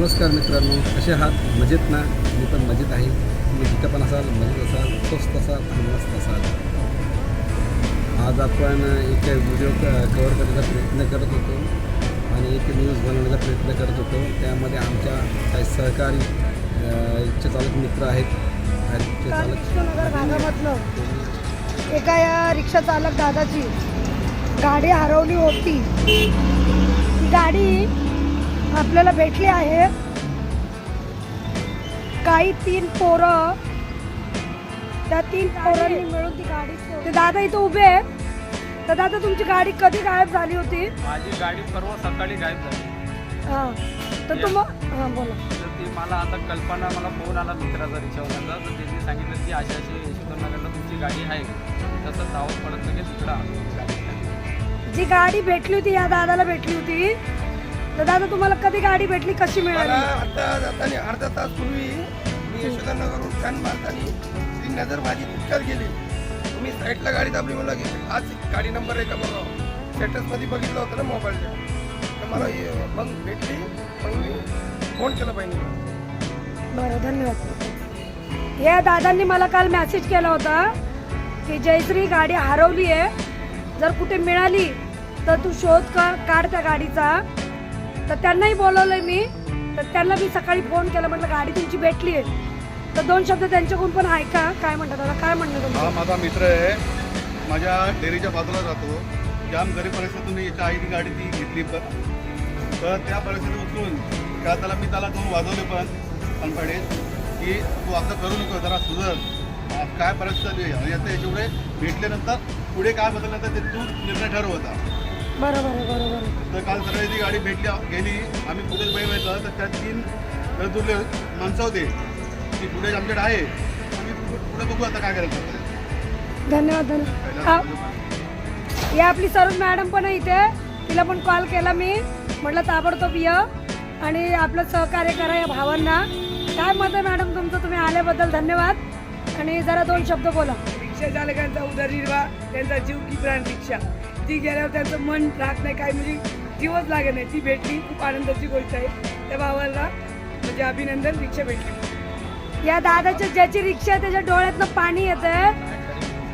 नमस्कार मित्रांनो कसे आहात मजेत ना? मी पण मजेत आहे. तुम्ही जिथं पण असाल मजेत असाल स्वस्त असाल आणि मस्त असाल. आज आपण एक व्हिडिओ कवर करण्याचा प्रयत्न करत होतो आणि एक न्यूज बनवण्याचा प्रयत्न करत होतो. त्यामध्ये आमच्या काही सहकारी रिक्षा चालक मित्र आहेत. चालक एका या रिक्षा चालक दादाची गाडी हरवली होती. ती गाडी आपल्याला भेटली आहे. काही तीन पोरं त्या तीन पोरांनी मिळून ती गाडी. ते दादा इथं उभे आहेत. तर दादा तुमची गाडी कधी गायब झाली होती? माझी गाडी परवा सकाळी गायब झाली. हां. तर तुम हां बोला. तर ती मला आता कल्पना मला फोन आला मित्राचा रिक्षावाल्याचा. तर त्यांनी सांगितलं की अशी अशी तुमची गाडी आहे. तसं धावत पडत लगेच तिकडं जी गाडी भेटली होती या दादाला भेटली होती. तर दादा तुम्हाला कधी गाडी भेटली? कशी मला मिळाली आता जाताना अर्धा तास पूर्वी मी यशोधरनगरवरून फॅन मारताना ती नजर माझी तितक्यात गेली. मी साईडला गाडी दाबली मला की आज गाडी नंबर आहे का बघा. स्टेटसमध्ये बघितलं होतं ना मोबाईलच्या तर मला हे मग भेटली मग मी फोन केला पाहिजे बरं धन्यवाद. या दादांनी मला काल मेसेज केला होता की जयश्री गाडी हरवली आहे जर कुठे मिळाली तर तू शोध का काढ त्या गाडीचा. तर त्यांनाही बोलवलंय मी. तर त्यांना मी सकाळी फोन केला म्हटलं गाडी तुमची भेटली आहे. तर दोन शब्द त्यांच्याकडून पण ऐका काय म्हणतात दादा काय म्हणणं हा माझा मित्र आहे. माझ्या डेअरीच्या बाजूला राहतो जाम गरीब परिस्थितीतून याच्या आईने गाडी ती घेतली पण. तर त्या परिस्थितीत उचलून का त्याला मी त्याला दोन वाजवले पण अनपाडे की तू असं करू नको जरा सुधर. काय परिस्थिती आहे? आणि याच्यामुळे भेटल्यानंतर पुढे काय बदललं ते तू निर्णय ठरव होता बरोबर आहे बरोबर आहे. तर काल सकाळी ती गाडी भेटली गेली आम्ही पुढे बघितलं तर त्यात तीन दुर्ले माणसं होते. ती पुढे आमच्याकडे आहे. आम्ही पुढे बघू आता काय करायचं. धन्यवाद धन्यवाद. हा. या आपली सरोज मॅडम पण आहे इथे. तिला पण कॉल केला मी. म्हटलं ताबडतोब ये आणि आपलं सहकार्य करा या भावांना. काय मत आहे मॅडम तुमचं? तुम्ही आल्याबद्दल धन्यवाद. आणि जरा दोन शब्द बोला. रिक्षा चालकांचा उदरनिर्वाह त्यांचा जीव की प्राण रिक्षा ती गेल्यावर त्यांचं मन राहत नाही काय म्हणजे दिवस लागत नाही. ती भेटली खूप आनंदाची गोष्ट आहे. त्या भावाला म्हणजे अभिनंदन रिक्षा भेटली. या दादाच्या ज्याची रिक्षा आहे त्याच्या डोळ्यातनं पाणी येतंय.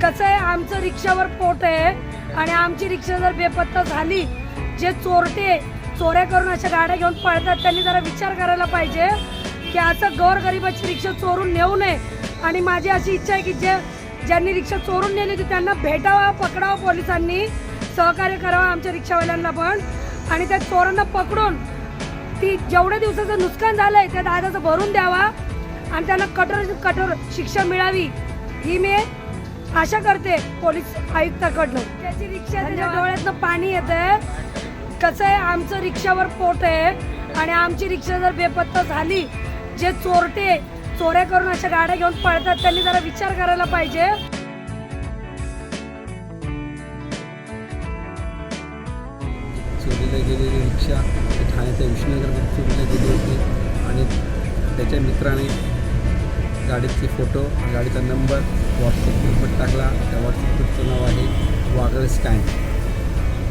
कसं आहे आमचं रिक्षावर पोट आहे आणि आमची रिक्षा जर बेपत्ता झाली जे चोरटे चोऱ्या करून अशा गाड्या घेऊन पळतात त्यांनी जरा विचार करायला पाहिजे की असं गोरगरिबाची रिक्षा चोरून नेऊ नये. आणि माझी अशी इच्छा आहे की जे ज्यांनी रिक्षा चोरून नेली होती त्यांना भेटावा पकडावा पोलिसांनी. सहकार्य करावं आमच्या रिक्षावाल्यांना पण. आणि त्या चोरांना पकडून ती जेवढ्या दिवसाचं नुकसान झालंय त्या दादाचं भरून द्यावा. आणि त्यांना कठोर कठोर शिक्षा मिळावी ही मी आशा करते पोलीस आयुक्ताकडनं. त्याची रिक्षा त्याच्या डोळ्यातनं पाणी येतंय. कसं आहे आमचं रिक्षावर पोट आहे. आणि आमची रिक्षा जर बेपत्ता झाली जे चोरटे चोऱ्या करून अशा गाड्या घेऊन पळतात त्यांनी जरा विचार करायला पाहिजे. चोरीला गेलेली रिक्षा ठाण्याच्या विष्णुनगरमध्ये चोरीला गेली होती. आणि त्याच्या मित्राने गाडीचे फोटो गाडीचा नंबर व्हॉट्सअप ग्रुपवर टाकला. त्या व्हॉट्सअप ग्रुपचं नाव आहे वागळ स्टँड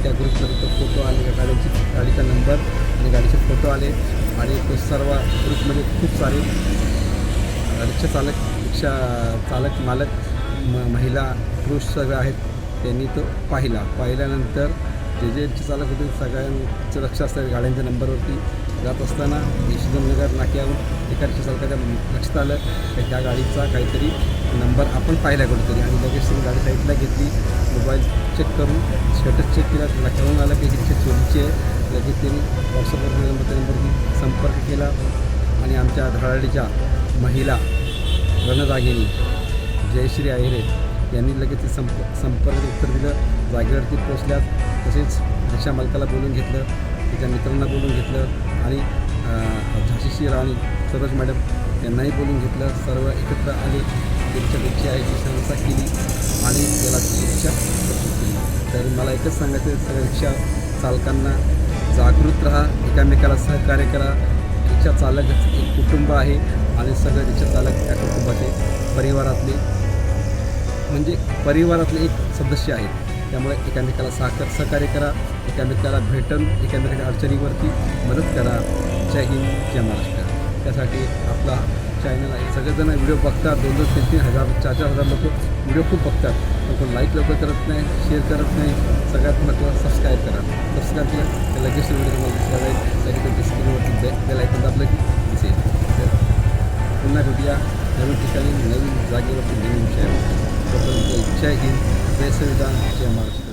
त्या ग्रुपमध्ये तो फोटो आले त्या गाडीची गाडीचा नंबर आणि गाडीचे फोटो आले. आणि तो सर्व ग्रुपमध्ये खूप सारे रिक्षा चालक रिक्षा चालक मालक म महिला पुरुष सगळं आहेत. त्यांनी तो पाहिला. पाहिल्यानंतर जे जे रिक्षा चालक होते सगळ्यांचं लक्ष असतं गाड्यांच्या नंबरवरती. जात असताना यशोधनगर नाक्यावर एका रिक्षा चालकाच्या लक्षात आलं की ह्या गाडीचा काहीतरी नंबर आपण पाहिला कुठेतरी. आणि लगेच तुम्ही गाडी साईडला घेतली मोबाईल चेक करून स्टेटस चेक केला त्याला कळून आलं की ही रिक्षा चोरीची आहे. लगेच त्यांनी व्हॉट्सअपवर नंबर त्या नंबरवरती संपर्क केला आणि आमच्या धडाडीच्या महिला रणरागिनी जयश्री अहिरे यांनी लगेच ते संप संपर्क उत्तर दिलं. जागेवरती पोचल्यात तसेच रिक्षा मालकाला बोलून घेतलं त्याच्या मित्रांना बोलून घेतलं आणि अं, झाशीची राणी सरोज मॅडम यांनाही बोलून घेतलं. सर्व एकत्र आले त्यांच्या रिक्षा आहे ती संस्था केली आणि त्याला ती रिक्षा केली. तर मला एकच सांगायचं सगळ्या रिक्षा चालकांना जागृत राहा एकामेकाला सहकार्य करा. रिक्षा चालक एक कुटुंब आहे आणि सगळे रिक्षा चालक त्या कुटुंबाचे परिवारातले म्हणजे परिवारातले एक सदस्य आहेत. त्यामुळे एकामेकाला साखर सहकार्य करा एकामेकाला भेटून एकामेकाच्या अडचणीवरती मदत करा. जय हिंद जय महाराष्ट्र. त्यासाठी आपला चॅनल आहे. सगळेजण व्हिडिओ बघतात. दोन दोन तीन तीन हजार चार चार हजार लोक व्हिडिओ खूप बघतात. पण कोण लाईक लवकर करत नाही शेअर करत नाही सगळ्यात महत्त्वाचं सबस्क्राईब करा. सबस्क्राईब केलं तर लगेच व्हिडिओ तुम्हाला दिसला जाईल. लगेच स्क्रीनवरती जाईल बेल ऐकून आपलं की दिसेल पुन्हा भेटूया नवीन ठिकाणी नवीन जागेवरती नवीन विषयावर जय हिंद जय संविधान जय महाराष्ट्र